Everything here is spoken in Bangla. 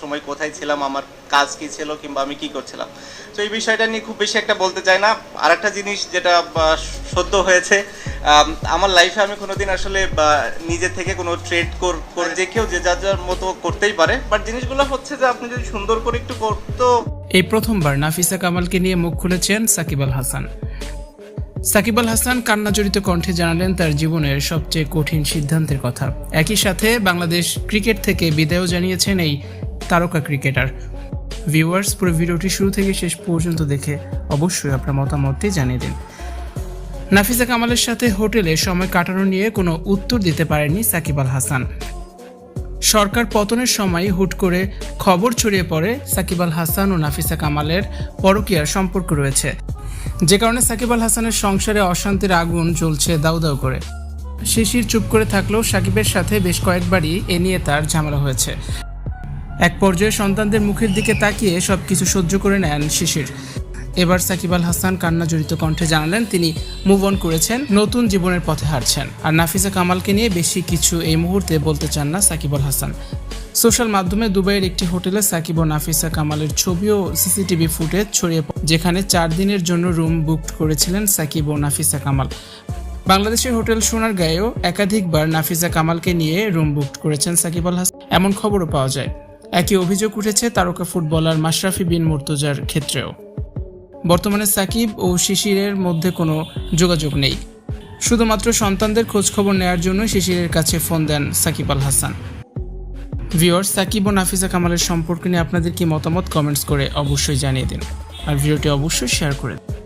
সময় কোথায় ছিলাম, আমার কাজ কি ছিল কিংবা আমি কি করছিলাম। তো এই বিষয়টা নিয়ে খুব বেশি একটা বলতে চাই না। আর একটা জিনিস যেটা সদ্য হয়েছে আমার লাইফে আমি কোনোদিন আসলে নিজে থেকে কোনো ট্রেড করে যে কেউ যে যার যার মতো করতেই পারে। বাট জিনিসগুলো হচ্ছে যে, আপনি যদি সুন্দর করে একটু করতো এই প্রথমবার নাফিসা কামালকে নিয়ে মুখ খুলেছেন সাকিব আল হাসান। সাকিব আল হাসান কান্নাজড়িত কণ্ঠে জানালেন তার জীবনের সবচেয়ে কঠিন সিদ্ধান্তের কথা। একই সাথে বাংলাদেশ ক্রিকেট থেকে বিদায়ও জানিয়েছেন এই তারকা ক্রিকেটার। ভিউয়ার্স পুরো ভিডিওটি শুরু থেকে শেষ পর্যন্ত দেখে অবশ্যই আপনার মতামতটি জানিয়ে দিন। নাফিসা কামালের সাথে হোটেলে সময় কাটানো নিয়ে কোনো উত্তর দিতে পারেনি সাকিব আল হাসান। সরকার পতনের সময় হুট করে খবর ছড়িয়ে পড়ে সাকিব আল হাসান ও নাফিসা কামালের পরকীয়ার সম্পর্ক রয়েছে। যে কারণে সাকিব আল হাসানের সংসারে অশান্তির আগুন জ্বলছে দাউ দাউ করে। শিশির চুপ করে থাকলেও সাকিবের সাথে বেশ কয়েকবারই এ নিয়ে তার ঝামেলা হয়েছে। এক পর্যায়ে সন্তানদের মুখের দিকে তাকিয়ে সবকিছু সহ্য করে নেন শিশির। এবার সাকিব আল হাসান কান্না জড়িত কণ্ঠে জানালেন তিনি মুভ অন করেছেন নতুন জীবনের পথে হাঁটছেন। আর নাফিসা কামালকে নিয়ে বেশি কিছু এই মুহূর্তে বলতে চান না সাকিব আল হাসান। সোশ্যাল মাধ্যমে দুবাইয়ের একটি হোটেলে সাকিব ও নাফিসা কামালের ছবি ও সিসিটিভি ফুটেজ ছড়িয়ে পড়ে, যেখানে চার দিনের জন্য রুম বুক করেছিলেন সাকিব ও নাফিসা কামাল। বাংলাদেশের হোটেল সোনার গায়েও একাধিকবার নাফিসা কামালকে নিয়ে রুম বুক করেছেন সাকিব আল হাসান। এমন খবরও পাওয়া যায়। একই অভিযোগ উঠেছে তারকা ফুটবলার মাশরাফি বিন মুর্তজার ক্ষেত্রেও। বর্তমানে সাকিব ও শিশিরের মধ্যে কোনো যোগাযোগ নেই। শুধুমাত্র সন্তানদের খোঁজখবর নেওয়ার জন্য শিশিরের কাছে ফোন দেন সাকিব আল হাসান। ভিওয়ার্স সাকিব ও নাফিসা কামালের সম্পর্ক নিয়ে আপনাদের কি মতামত? কমেন্টস করে অবশ্যই জানিয়ে দিন। আর ভিডিওটি অবশ্যই শেয়ার করে দিন।